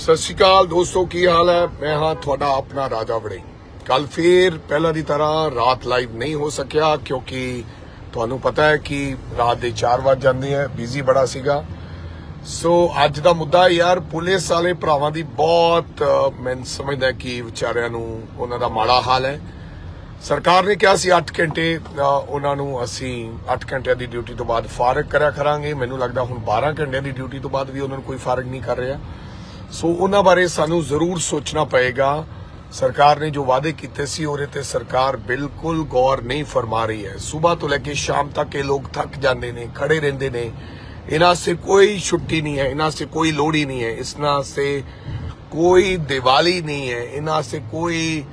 ਸਤਿ ਸ਼੍ਰੀ ਅਕਾਲ ਦੋਸਤੋ ਕੀ ਹਾਲ ਹੈ? ਮੈਂ ਹਾਂ ਤੁਹਾਡਾ ਆਪਣਾ ਰਾਜਾ ਵੜੇ ਕੱਲ ਫੇਰ ਪਹਿਲਾਂ ਦੀ ਤਰ੍ਹਾਂ ਰਾਤ ਲਾਈਵ ਨਹੀਂ ਹੋ ਸਕਿਆ ਕਿਉਂਕਿ ਤੁਹਾਨੂੰ ਪਤਾ ਹੈ ਕਿ ਰਾਤ ਦੇ 4 ਵਜ ਜਾਂਦੇ ਹੈ ਬਿਜ਼ੀ ਬੜਾ ਸੀਗਾ। ਸੋ ਅੱਜ ਦਾ ਮੁੱਦਾ ਯਾਰ ਪੁਲਿਸ ਵਾਲੇ ਭਰਾਵਾਂ ਦੀ ਬਹੁਤ ਅਹ, ਮੈਂ ਸਮਝਦਾ ਕਿ ਵਿਚਾਰਿਆਂ ਨੂੰ ਉਹਨਾਂ ਦਾ ਮਾੜਾ ਹਾਲ ਹੈ। ਸਰਕਾਰ ਨੇ ਕਿਹਾ ਸੀ 8 ਘੰਟੇ ਅ, ਉਹਨਾਂ ਨੂੰ ਅਸੀਂ 8 ਘੰਟਿਆਂ ਦੀ ਡਿਊਟੀ ਤੋਂ ਬਾਅਦ ਫਾਰਗ ਕਰਿਆ ਕਰਾਂਗੇ। ਮੈਨੂੰ ਲੱਗਦਾ ਹੁਣ 12 ਘੰਟਿਆਂ ਦੀ ਡਿਊਟੀ ਤੋਂ ਬਾਅਦ ਵੀ ਉਹਨਾਂ ਨੂੰ ਕੋਈ ਫਾਰਗ ਨਹੀਂ ਕਰ ਰਿਹਾ। ਸੋ ਉਹਨਾਂ ਬਾਰੇ ਸਾਨੂੰ ਜ਼ਰੂਰ ਸੋਚਣਾ ਪਏਗਾ। ਸਰਕਾਰ ਨੇ ਜੋ ਵਾਅਦੇ ਕੀਤੇ ਸੀ, ਉਹਦੇ ਤੇ ਸਰਕਾਰ ਬਿਲਕੁਲ ਗੌਰ ਨਹੀਂ ਫਰਮਾ ਰਹੀ ਹੈ। ਸਵੇਰ ਤੋਂ ਲੈ ਕੇ ਸ਼ਾਮ ਤੱਕ ਇਹ ਲੋਕ ਥੱਕ ਜਾਂਦੇ ਨੇ, ਖੜੇ ਰਹਿੰਦੇ ਨੇ। ਇਹਨਾਂ ਸੇ ਕੋਈ ਛੁੱਟੀ ਨਹੀਂ ਹੈ, ਇਹਨਾਂ ਸੇ ਕੋਈ ਲੋੜੀ ਨਹੀਂ ਹੈ ਇਸਨਾ ਸੇ ਕੋਈ ਦੀਵਾਲੀ ਨਹੀਂ ਹੈ, ਇਹਨਾਂ ਸੇ ਕੋਈ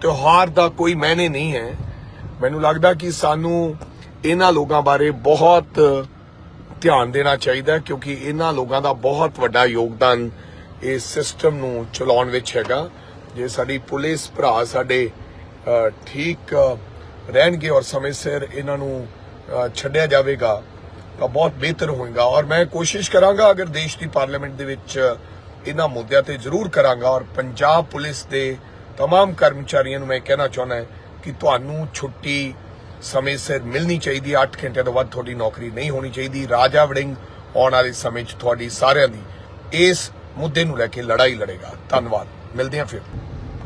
ਤਿਉਹਾਰ ਦਾ ਕੋਈ ਮਾਇਨੇ ਨਹੀਂ ਹੈ। ਮੈਨੂੰ ਲੱਗਦਾ ਕਿ ਸਾਨੂੰ ਇਹਨਾਂ ਲੋਕਾਂ ਬਾਰੇ ਬਹੁਤ ਧਿਆਨ ਦੇਣਾ ਚਾਹੀਦਾ ਹੈ ਕਿਉਂਕਿ ਇਹਨਾਂ ਲੋਕਾਂ ਦਾ ਬਹੁਤ ਵੱਡਾ ਯੋਗਦਾਨ ਇਸ ਸਿਸਟਮ ਨੂੰ ਚਲਾਉਣ ਵਿੱਚ ਹੈਗਾ ਜੇ ਸਾਡੀ ਪੁਲਿਸ ਭਰਾ ਸਾਡੇ ਅ, ਠੀਕ ਅ, ਰਹਿਣਗੇ ਔਰ ਸਮੇਂ ਸਿਰ ਇਹਨਾਂ ਨੂੰ ਅ, ਛੱਡਿਆ ਜਾਵੇਗਾ ਤਾਂ ਬਹੁਤ ਬਿਹਤਰ ਹੋਏਗਾ ਔਰ ਮੈਂ ਕੋਸ਼ਿਸ਼ ਕਰਾਂਗਾ ਅਗਰ ਦੇਸ਼ ਦੀ ਪਾਰਲੀਮੈਂਟ ਦੇ ਵਿੱਚ ਇਹਨਾਂ ਮੁੱਦਿਆਂ ਤੇ ਜ਼ਰੂਰ ਕਰਾਂਗਾ ਔਰ ਪੰਜਾਬ ਪੁਲਿਸ ਦੇ तमाम ਕਰਮਚਾਰੀਆਂ ਨੂੰ ਮੈਂ ਕਹਿਣਾ ਚਾਹੁੰਦਾ ਹਾਂ ਕਿ ਤੁਹਾਨੂੰ ਛੁੱਟੀ ਸਮੇਂ ਸਿਰ ਮਿਲਣੀ ਚਾਹੀਦੀ 8 ਘੰਟੇ ਤੋਂ ਵੱਧ ਤੁਹਾਡੀ ਨੌਕਰੀ ਨਹੀਂ ਹੋਣੀ ਚਾਹੀਦੀ। ਰਾਜਾ ਵੜਿੰਗ ਆਉਣ ਵਾਲੇ ਸਮੇਂ 'ਚ ਤੁਹਾਡੀ ਸਾਰਿਆਂ ਦੀ ਇਸ ਮੁੱਦੇ ਨੂੰ ਲੈ ਕੇ ਲੜਾਈ ਲੜੇਗਾ। ਧੰਨਵਾਦ। ਮਿਲਦੇ ਹਾਂ ਫਿਰ।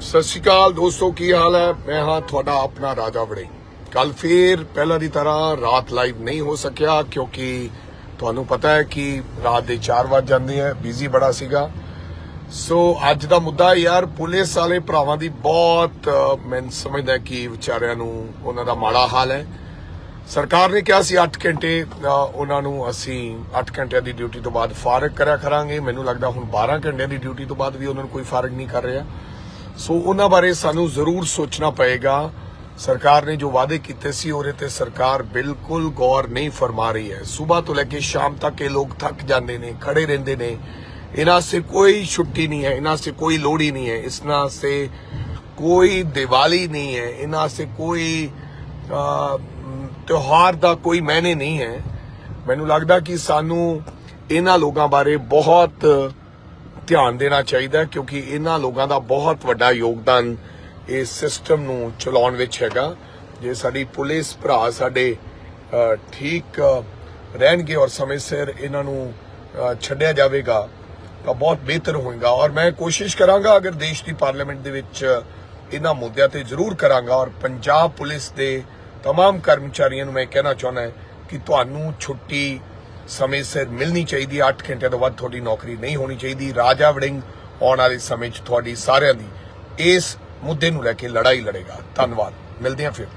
ਸਤਿ ਸ਼੍ਰੀ ਅਕਾਲ ਦੋਸਤੋ, ਕੀ ਹਾਲ ਹੈ? ਮੈਂ ਹਾਂ ਤੁਹਾਡਾ ਆਪਣਾ ਰਾਜਾ ਵੜਿੰਗ। ਕੱਲ ਫੇਰ ਪਹਿਲਾਂ ਦੀ ਤਰ੍ਹਾਂ ਰਾਤ ਲਾਈਵ ਨਹੀਂ ਹੋ ਸਕਿਆ ਕਿਉਂਕਿ ਤੁਹਾਨੂੰ ਪਤਾ ਹੈ ਕਿ ਰਾਤ ਦੇ 4 ਵਜ ਜਾਂਦੇ ਆ ਬਿਜ਼ੀ ਬੜਾ ਸੀਗਾ। ਸੋ ਅੱਜ ਦਾ ਮੁੱਦਾ ਯਾਰ ਪੁਲਿਸ ਵਾਲੇ ਭਰਾਵਾਂ ਦੀ ਬਹੁਤ ਅ, ਮੈਂ ਸਮਝਦਾ ਕਿ ਵਿਚਾਰਿਆਂ ਨੂੰ ਉਹਨਾਂ ਦਾ ਮਾੜਾ ਹਾਲ ਹੈ। ਸਰਕਾਰ ਨੇ ਕਿਹਾ ਸੀ 8 ਘੰਟੇ ਅ, ਉਹਨਾਂ ਨੂੰ ਅਸੀਂ 8 ਘੰਟਿਆਂ ਦੀ ਡਿਊਟੀ ਤੋਂ ਬਾਅਦ ਫਾਰਗ ਕਰਿਆ ਕਰਾਂਗੇ। ਮੈਨੂੰ ਲੱਗਦਾ ਹੁਣ 12 ਘੰਟਿਆਂ ਦੀ ਡਿਊਟੀ ਤੋਂ ਬਾਅਦ ਵੀ ਉਹਨਾਂ ਨੂੰ ਕੋਈ ਫਾਰਗ ਨਹੀਂ ਕਰ ਰਿਹਾ। ਸੋ ਉਹਨਾਂ ਬਾਰੇ ਸਾਨੂੰ ਜ਼ਰੂਰ ਸੋਚਣਾ ਪਏਗਾ। ਸਰਕਾਰ ਨੇ ਜੋ ਵਾਅਦੇ ਕੀਤੇ ਸੀ ਉਹਦੇ ਤੇ ਸਰਕਾਰ ਬਿਲਕੁਲ ਗੌਰ ਨਹੀਂ ਫਰਮਾ ਰਹੀ ਹੈ। ਸਵੇਰ ਤੋਂ ਲੈ ਕੇ ਸ਼ਾਮ ਤੱਕ ਇਹ ਲੋਕ ਥੱਕ ਜਾਂਦੇ ਨੇ ਖੜੇ ਰਹਿੰਦੇ ਨੇ। ਇਹਨਾਂ ਸੇ ਕੋਈ ਛੁੱਟੀ ਨਹੀਂ ਹੈ ਇਹਨਾਂ ਸੇ ਕੋਈ ਲੋੜੀ ਨਹੀਂ ਹੈ ਇਸਨਾ ਸੇ ਕੋਈ ਦੀਵਾਲੀ ਨਹੀਂ ਹੈ ਇਹਨਾਂ ਸੇ ਕੋਈ ਤਿਉਹਾਰ ਦਾ ਕੋਈ ਮਾਇਨੇ ਨਹੀਂ ਹੈ। ਮੈਨੂੰ ਲੱਗਦਾ ਕਿ ਸਾਨੂੰ ਇਹਨਾਂ ਲੋਕਾਂ ਬਾਰੇ ਬਹੁਤ ਧਿਆਨ ਦੇਣਾ ਚਾਹੀਦਾ ਹੈ ਕਿਉਂਕਿ ਇਹਨਾਂ ਲੋਕਾਂ ਦਾ ਬਹੁਤ ਵੱਡਾ ਯੋਗਦਾਨ ਇਸ ਸਿਸਟਮ ਨੂੰ ਚਲਾਉਣ ਵਿੱਚ ਹੈਗਾ। ਜੇ ਸਾਡੀ ਪੁਲਿਸ ਭਰਾ ਸਾਡੇ ਠੀਕ ਰਹਿਣਗੇ ਔਰ ਸਮੇਂ ਸਿਰ ਇਹਨਾਂ ਨੂੰ ਅ, ਛੱਡਿਆ ਜਾਵੇਗਾ ਤਾਂ ਬਹੁਤ ਬਿਹਤਰ ਹੋਏਗਾ ਔਰ ਮੈਂ ਕੋਸ਼ਿਸ਼ ਕਰਾਂਗਾ ਅਗਰ ਦੇਸ਼ ਦੀ ਪਾਰਲੀਮੈਂਟ ਦੇ ਵਿੱਚ ਇਹਨਾਂ ਮੁੱਦਿਆਂ ਤੇ ਜ਼ਰੂਰ ਕਰਾਂਗਾ ਔਰ ਪੰਜਾਬ ਪੁਲਿਸ ਦੇ तमाम ਕਰਮਚਾਰੀਆਂ ਨੂੰ ਮੈਂ ਕਹਿਣਾ ਚਾਹੁੰਦਾ ਹਾਂ ਕਿ ਤੁਹਾਨੂੰ ਛੁੱਟੀ ਸਮੇਂ ਸਿਰ ਮਿਲਣੀ ਚਾਹੀਦੀ ਹੈ 8 ਘੰਟੇ ਤੋਂ ਵੱਧ ਤੁਹਾਡੀ ਨੌਕਰੀ ਨਹੀਂ ਹੋਣੀ ਚਾਹੀਦੀ ਰਾਜਾ ਵੜਿੰਗ ਆਉਣ ਵਾਲੇ ਸਮੇਂ 'ਚ ਤੁਹਾਡੀ ਸਾਰਿਆਂ ਦੀ ਇਸ ਮੁੱਦੇ ਨੂੰ ਲੈ ਕੇ ਲੜਾਈ ਲੜੇਗਾ ਧੰਨਵਾਦ ਮਿਲਦੇ ਹਾਂ ਫਿਰ